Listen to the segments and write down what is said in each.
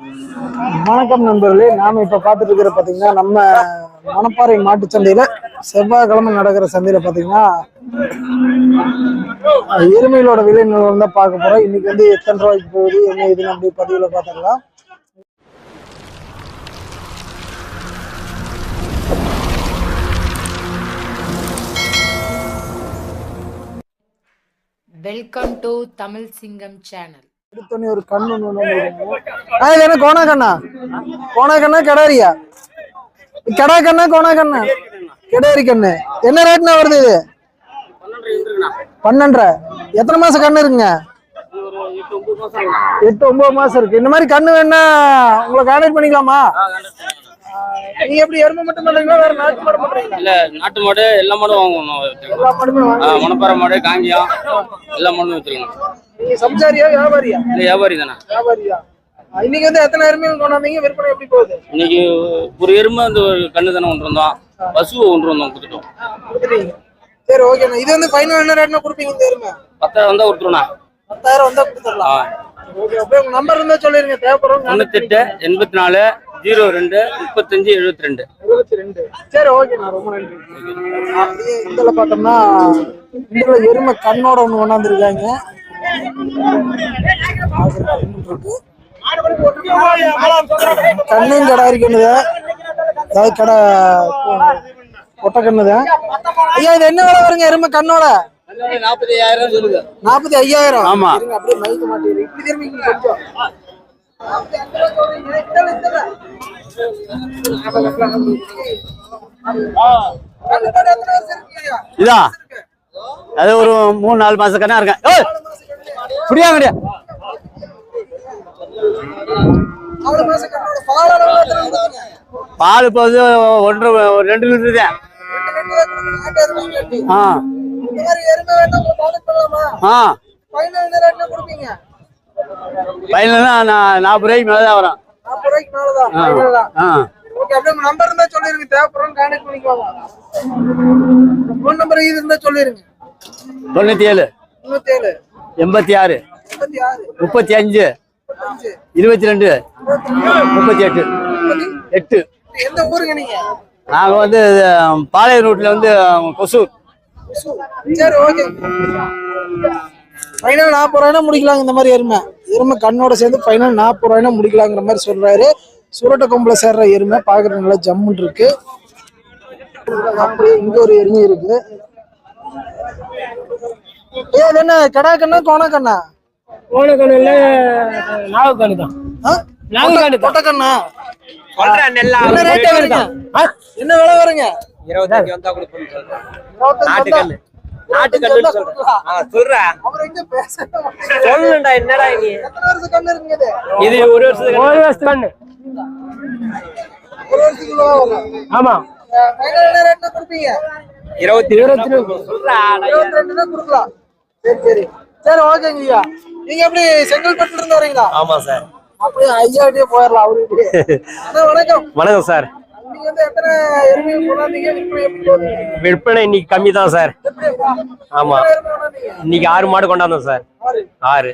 வணக்கம் நண்பர்களே நாம இப்ப பாத்துட்டு இருக்கிற பாத்தீங்கன்னா நம்ம மணப்பாறை மாட்டு சந்தையில செவ்வாய்க்கிழமை நடக்கிற சந்தையில பாத்தீங்கன்னா எருமைகளோட விலை நிலவரம் தான் பார்க்க போறோம். இன்னைக்கு வந்து எத்தனை ரூபாய்க்கு போகுது என்ன இதுன்னு அப்படி பதிவுல பார்த்துக்கலாம் வெல்கம் டு தமிழ் சிங்கம் சேனல் எடுத்தோடனே ஒரு கண்ணு. ஆ இது என்ன கோணா கண்ணா? கோணா கண்ணா கெடாரியா? கெடா கண்ணா கோணா கண்ணா? கெடாரி கண்ணு. என்ன ரேட்னா வருது இது? பன்னெண்டரை. எத்தனை மாசம் கண்ணு இருக்குங்க? எட்டு ஒன்பது மாசம் இருக்கு. இந்த மாதிரி கண்ணு வேணா உங்களை கான்டாக்ட் பண்ணிக்கலாமா. நீங்க எப்படி எருமை மட்டும் பண்றீங்களா வேற நாட்டு மாடு பண்றீங்களா இல்ல நாட்டு மாடு எல்லா மாடும் வாங்குவோம். எல்லா மாடுமே ஆ, வாங்க மணப்பாறை மாடு காங்கியம் எல்லா மாடும் வச்சிருக்கணும் நீங்க சம்சாரியா வியாபாரியா? இல்ல வியாபாரி தானே. வியாபாரியா? இன்னைக்கு வந்து எத்தனை எருமைகள் கொண்டாந்தீங்க? விற்பனை எப்படி போகுது? இன்னைக்கு ஒரு எருமை அந்த ஒரு கண்ணு தானே கொண்டு வந்தோம் பசு கொண்டு வந்தோம் கொடுத்துட்டோம். சரி ஓகேண்ணா இது வந்து ஃபைனல் என்ன ரேட்னா கொடுப்பீங்க இந்த எருமை? பத்தாயிரம் வந்தா கொடுத்துருண்ணா. பத்தாயிரம் வந்தா கொடுத்துடலாம். ஓகே அப்படியே உங்க நம்பர் இருந்தா சொல்லிருங்க. தேவைப்படும் தொண்ணூத்தெட்டு எண்பத்தி நாலு ஜீரோ ரெண்டு முப்பத்தஞ்சு எழுபத்தி ரெண்டு சரி ஓகேண்ணா ரொம்ப நன்றி. அப்படியே இதில் பார்த்தோம்னா இதில் எருமை கண்ணோட ஒன்று கொண்டாந்துருக்காங்க. கண்ணும் கடை இருக்குன்னு அதாவது கடை கொட்டை கண்ணுதான் ஐயா இது என்ன விலை வருங்க எருமை கண்ணோட? நாற்பத்தி ஐயாயிரம். சொல்லுங்க நாற்பத்தி ஐயாயிரம் ஆமா. அப்படியே மயக்க மாட்டேங்குது இப்படி திரும்பிங்க கொஞ்சம். இதா அது ஒரு மூணு நாலு மாசம் கண்ணா இருக்கேன் புரியா கிடையா கண்ணோட பால் இப்போ வந்து ஒன்றரை ஒரு ரெண்டு லிட்டர் தான். ஆ? ஆ? பையனா நான் நாற்பது ரூபாய்க்கு மேலே தான் வரும் number இருந்தா சொல்லிருங்க, பண்ணிக்குவாங்க. phone number இது இருந்தா சொல்லிருங்க. ஏழு தொண்ணூத்தி ஏழு, எண்பத்தி ஆறு முப்பத்தி அஞ்சு இருபத்தி ரெண்டு முப்பத்தி எட்டு. எட்டு எந்த ஊருங்க நீங்க? வந்து பாளைய ரோட்டில் வந்து கொசூர் சரி ஓகே ஃபைனல் நாற்பது ரூபாய்னா முடிக்கலாங்க இந்த மாதிரி எருமை. எருமை கண்ணோட சேர்ந்து ஃபைனல் நாற்பது ரூபாய்னா முடிக்கலாங்கிற மாதிரி சொல்றாரு. சுரட்ட கொம்புல சேர்ற எருமை பார்க்கறது நல்லா ஜம்முன் இருக்கு. அப்படியே இங்க ஒரு எருமை இருக்கு. ஏ இது என்ன கடா கண்ணா கோணா கண்ணா நாகக்கண்ணு தான் ஆ? நாகக்கண்ணு தான். கொட்டை கண்ணா சொல்றேன் நெல்லா. என்ன ரேட் வருங்க? என்ன விலை வருங்க? இருபத்தஞ்சு வந்தா கொடுப்போம் நாட்டு கண்ணு நாட்டு கண்ணுன்னு சொல்றேன். சொல்றேன் சொல்லுடா என்னடா நீ எத்தனை வருஷம் கண்ணு இருக்குங்க இது? இது ஒரு வருஷத்துக்கு ஒரு வருஷத்துக்கு கண்ணு ஒரு வருஷத்துக்குள்ள வரும். ஆமா. இருபத்தி இருபத்தி சரி சரி. சரி ஓகேங்க ஐயா. நீங்க எப்படி செங்கல்பட்டுல இருந்து வரீங்களா? ஆமா சார். அப்படியே ஐயாட்டியே போயிடலாம் அவருக்கு வணக்கம். வணக்கம் சார். விற்பனை இன்னைக்கு கம்மி தான் சார் ஆமா. இன்னைக்கு ஆறு மாடு கொண்டாந்தோம் சார். ஆறு.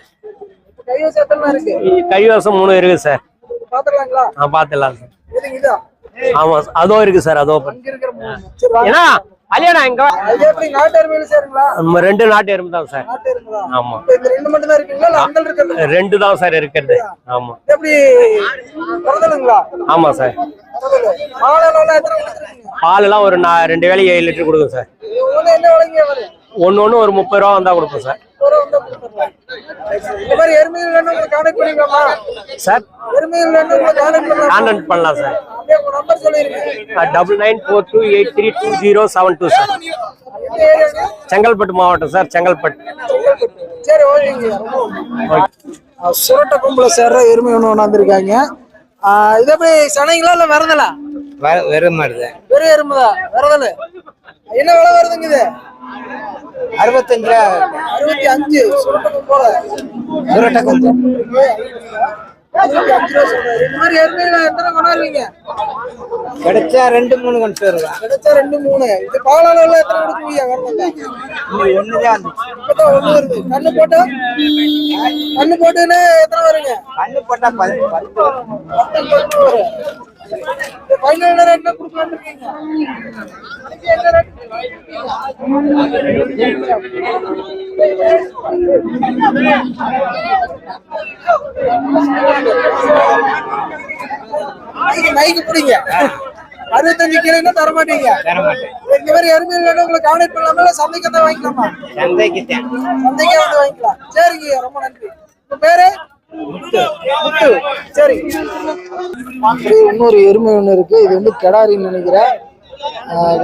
கைவசம் மூணு இருக்கு சார். பார்த்துடலாம் சார். ஆமா அதுவும் இருக்கு சார் வாங்க. ஏன்னா சேருங்களா? நம்ம ரெண்டு நாட்டு எறும்பு தான் சார். ஆமா. ரெண்டு தான் இருக்கீங்களா? இல்ல அங்கல் இருக்கிறது? ரெண்டு தான் சார் இருக்கிறது. ஆமா. ஆமா சார். பால் எல்லாம் ஒரு நா- ரெண்டு வேலைக்கு ஏழு லிட்டர் கொடுக்கும் சார். ஒண்ணு ஒன்னு ஒன்று ஒரு முப்பது ரூபா வந்தா கொடுப்போம் சார். ஒரு வந்து கொடுத்துடலாம். இந்த மாதிரி எருமைகள் வேணும் உங்களுக்கு கான்டாக்ட் பண்ணிக்கலாமா? சார் எருமைகள் வேணும் உங்களுக்கு கான்டாக்ட் பண்ணலாம்? கான்டாக்ட் பண்ணலாம் சார் அப்படியே உங்க நம்பர் சொல்லிருங்க double nine four two eight three two zero seven two sir Chengalpattu மாவட்டம் சார் செங்கல்பட்டு. சரி ஓகேங்க சுரட்ட கும்பல சேர்ற எருமை ஒன்று கொண்டாந்துருக்காங்க இது எப்படி சனைங்களா இல்ல விரதலா? வெறும் மாடுது வெறும் எருமை தான். விரதல்? என்ன விலை வருதுங்க இது? அறுபத்தஞ்சு ரூபா. அறுபத்தி அஞ்சு சுரட்ட கும்போல சுரட்ட கொம்பு இருபத்தி அஞ்சு ரூபா சொல்றாரு. இந்த மாதிரி எருமையில எத்தனை கொண்டாடுவீங்க கிடைச்சா ரெண்டு மூணு கொண்டு வருவான் கிடைச்சா ரெண்டு மூணு. இது பால் அளவுல எத்தனை வரணும் இன்னும் ஒண்ணுதான் இப்பதான் ஒண்ணு வருது. கண்ணு போட்டா? கண்ணு போட்டுன்னு எத்தனை வருங்க? கண்ணு போட்டா பத்து பத்து வரும். ஃபைனல் என்ன கொடுக்கலாம்னு இருக்கீங்க அதுக்கு என்ன ரேட் மைக்கு பிடிங்க அறுபத்தஞ்சு கிலோ தர மாட்டீங்க இந்த மாதிரி எருமையில் வேணும் உங்களை கான்டாக்ட் பண்ணலாமா? இல்ல சந்தைக்கு தான் வாங்கிக்கலாமா? சந்தைக்கு சந்தைக்கே வந்து வாங்கிக்கலாம். சரிங்க ரொம்ப நன்றி. உங்க பேரு? சரி. இன்னொரு எருமை ஒன்று இருக்கு. இது வந்து கெடாரின்னு நினைக்கிறேன்.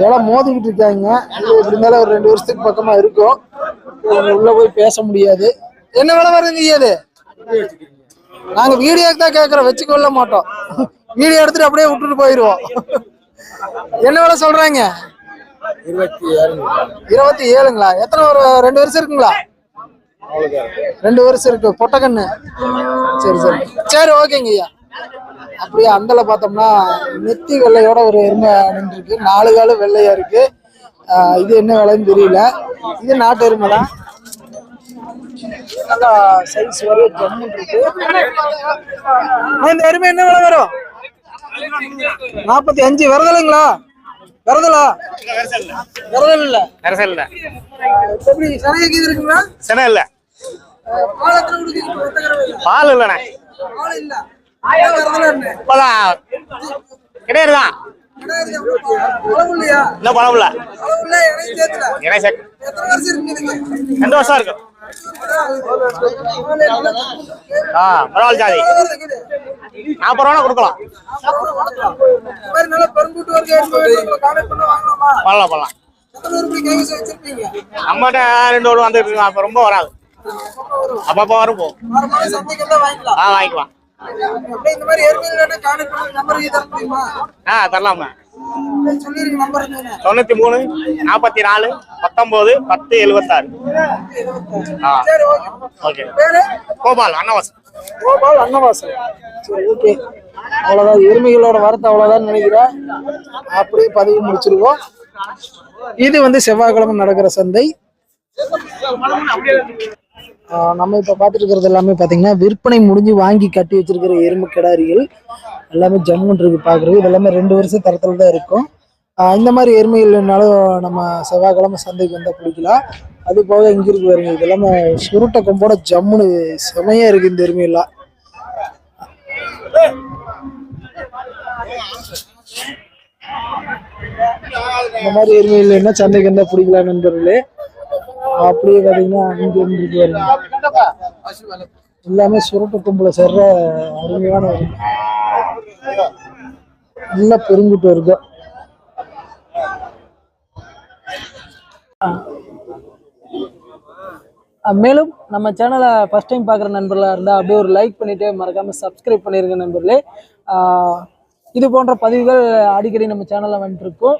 விலை மோதிக்கிட்டு இருக்காங்க. இது இப்படி இருந்தாலும் ஒரு ரெண்டு வருஷத்துக்கு பக்கமா இருக்கும். உள்ள போய் பேச முடியாது. என்ன விலை வருதுங்க இது? நாங்க வீடியோக்கு தான் கேட்கறோம் வச்சுக்கொள்ள மாட்டோம். வீடியோ எடுத்துட்டு அப்படியே விட்டுட்டு போயிடுவோம் என்ன விலை சொல்றாங்க? இருபத்தி ஏழுங்களா? எத்தனை ஒரு ரெண்டு வருஷம் இருக்குங்களா? ரெண்டு வருஷம் இருக்கு பொட்டக்கண்ணு சரி சரி சரி ஓகேங்க ஐயா அப்படியே அந்தல பார்த்தோம்னா நெத்தி வெள்ளையோட ஒரு எருமை நின்றுருக்கு நாலு காலு வெள்ளையா இருக்கு இது என்ன விலைன்னு தெரியல இது நாட்டு எருமை தான் நல்லா சைஸ் வரும் ஜம்மு இருக்கு இந்த எருமை என்ன விலை வரும் நாற்பத்தி அஞ்சு விரதலுங்களா விரதலா விரதல் இல்ல நரசல்ல எப்படி சனைக்கு இருக்குங்களா சனை இல்ல பால் எத்தனை பால் இல்லண்ணே இப்பதான் கிடையாது தான் இன்னும் பழம் இருக்கு ரெண்டு வருஷம் இருக்கும் ஆ பரவாயில்ல ஜாதி. நாற்பது ரூபா கொடுக்கலாம். பண்ணலாம் பண்ணலாம். நம்மகிட்ட ரெண்டு ஓடு வந்துட்டு இருக்கு ரொம்ப வராது. அப்பப்போ வரும். ஆ வாங்கிக்கலாம்? ஆ தரலாமா. தொண்ணூத்தி மூணு நாற்பத்தி நாலு பத்தொன்பது பத்து எழுபத்தாறு ஆ. ஓகே? கோபால் அன்னவாசம் கோபால் அன்னவாசல். சரி ஓகே. அவ்வளோதான் எருமைகளோட வரத்து அவ்வளோதான் நினைக்கிறேன். அப்படியே பதிவு முடிச்சிருவோம். இது வந்து செவ்வாய்க்கிழமை நடக்கிற சந்தை. நம்ம இப்போ பார்த்துருக்கிறது எல்லாமே பார்த்தீங்கன்னா விற்பனை முடிஞ்சு வாங்கி கட்டி வச்சிருக்கிற எருமை கிடாரிகள் எல்லாமே ஜம்முன் இருக்கு பார்க்குறது இது எல்லாமே ரெண்டு வருஷம் தரத்தில் தான் இருக்கும். இந்த மாதிரி எருமைகள்னாலும் நம்ம செவ்வாய்க்கிழமை சந்தைக்கு வந்தால் பிடிக்கலாம் அது போக இங்கே இருக்கு பாருங்க இது எல்லாமே சுருட்டை கொம்போட ஜம்முன்னு செமையாக இருக்குது இந்த எருமையெல்லாம். இந்த மாதிரி எருமைகள் என்ன சந்தைக்கு வந்தால் பிடிக்கலாம் நண்பர்களே. அப்படியே பார்த்தீங்கன்னா இங்கே இருக்கு எல்லாமே சுருட்டு கும்பல சேர்ற அருமையான ஒரு நல்ல பெருங்குட்டு இருக்கு. மேலும் நம்ம சேனலை ஃபஸ்ட் டைம் பார்க்குற நண்பர்களாக இருந்தால் அப்படியே ஒரு லைக் பண்ணிவிட்டு மறக்காமல் சப்ஸ்கிரைப் பண்ணியிருக்க நண்பர்களே. இது போன்ற பதிவுகள் அடிக்கடி நம்ம சேனலில் வந்துட்டுருக்கோம்